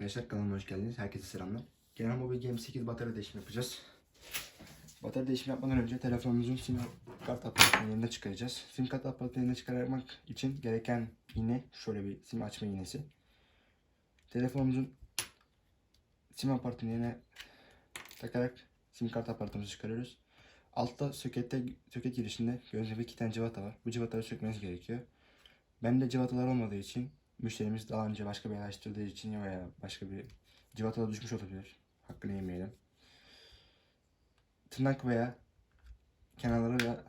Arkadaşlar kanalıma hoş geldiniz. Herkese selamlar. Genel Mobil Game 8 batarya değişimi yapacağız. Batarya değişimi yapmadan önce telefonumuzun sim kart aparatını yerine çıkaracağız. Sim kart aparatını yerine çıkarmak için gereken iğne şöyle bir sim açma iğnesi. Telefonumuzun sim aparatını yerine takarak sim kart aparatımızı çıkarıyoruz. Altta sokette soket girişinde gördüğünüz gibi iki tane civata var. Bu civataları sökmeniz gerekiyor. Bende civatalar olmadığı için müşterimiz daha önce başka bir araştırdığı için veya başka bir civatada düşmüş olabilir. Hakkını yemeyelim. Tırnak veya kenarları veya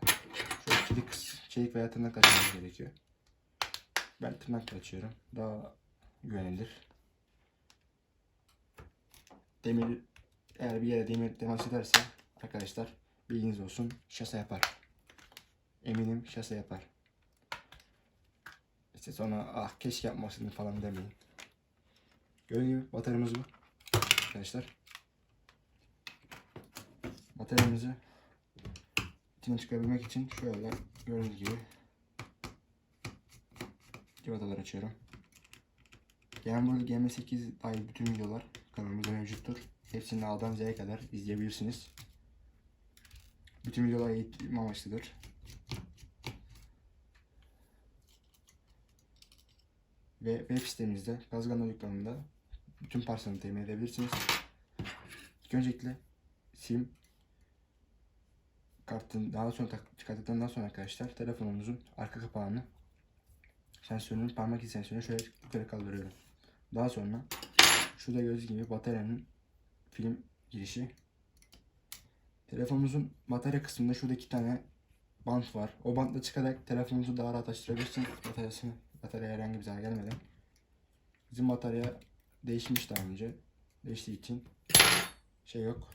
şöyle çelik, çelik veya tırnak açmamız gerekiyor. Ben tırnakla açıyorum. Daha güvenilir. Demir eğer bir yere demir temas ederse arkadaşlar bilginiz olsun şase yapar. Eminim şase yapar. İşte sonra ah keşke yapmasın falan demeyin. Gördüğünüz gibi bataryamız bu. Arkadaşlar. Bataryamızı içine çıkarabilmek için şöyle gördüğünüz gibi civatalar açıyorum. Gamble GM8 dahil bütün videolar kanalımızda mevcuttur. Hepsini A'dan Z'ye kadar izleyebilirsiniz. Bütün videolar eğitim amaçlıdır. Ve web sitemizde Gazgana dükkanında bütün parçalarını temin edebilirsiniz. İlk öncelikle sim kartın daha sonra çıkarttıktan sonra arkadaşlar telefonumuzun arka kapağını sensörünün parmak izi sensörünü şöyle yukarı kaldırıyorum. Daha sonra şurada gördüğünüz gibi bataryanın film girişi. Telefonumuzun batarya kısmında şurada iki tane bant var. O bantla çıkarak telefonunuzu daha rahat açtırabilirsiniz. Bataryasını Batarya herhangi bir zarar gelmeden. Bizim batarya değişmiş daha önce. Değiştiği için şey yok.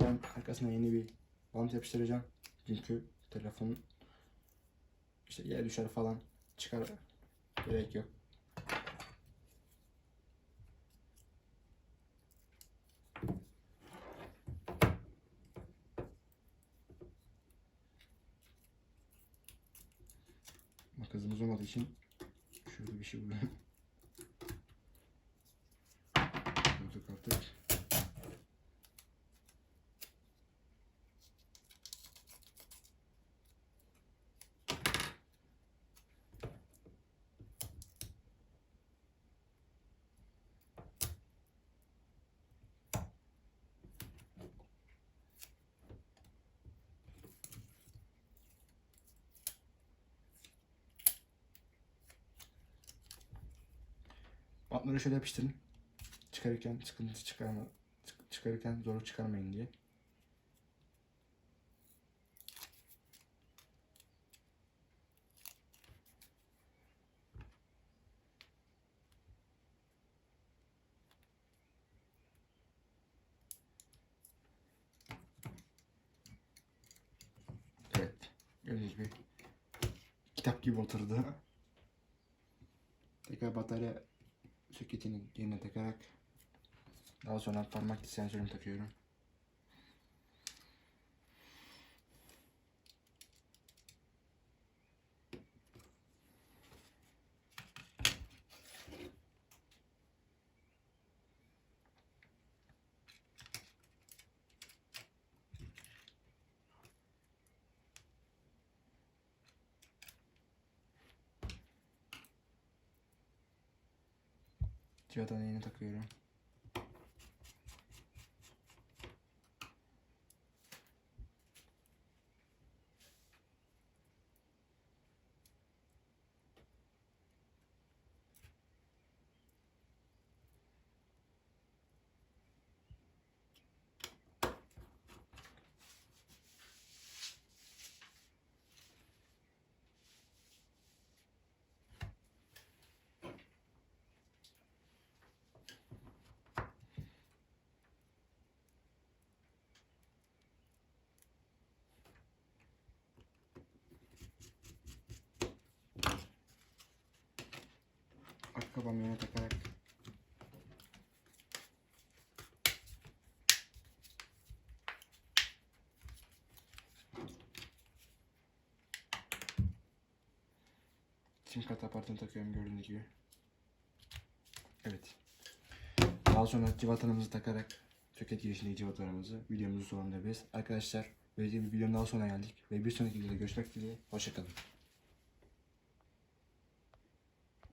Ben arkasına yeni bir bant yapıştıracağım. Çünkü telefon işte yere düşer falan çıkar gerek yok. Makasımız olmadığı için Şurada bir şey bulalım. Bulduk artık. Bantları şöyle yapıştırın. Çıkarırken sıkıntı çıkarma, çık- çıkarırken zorluk çıkarmayın diye. Gördüğünüz gibi kitap gibi oturdu. Tekrar batarya soketinin yerine takarak daha sonra parmak sensörünü takıyorum. Cihatanın yerine takıyorum. Arka yerine takarak sim kart takıyorum gördüğünüz gibi. Evet. Daha sonra cıvatanımızı takarak soket girişindeki cıvatalarımızı videomuzun sonunda biz. Arkadaşlar böylece bir videonun daha sonuna geldik. Ve bir sonraki videoda görüşmek dileğiyle. Hoşçakalın.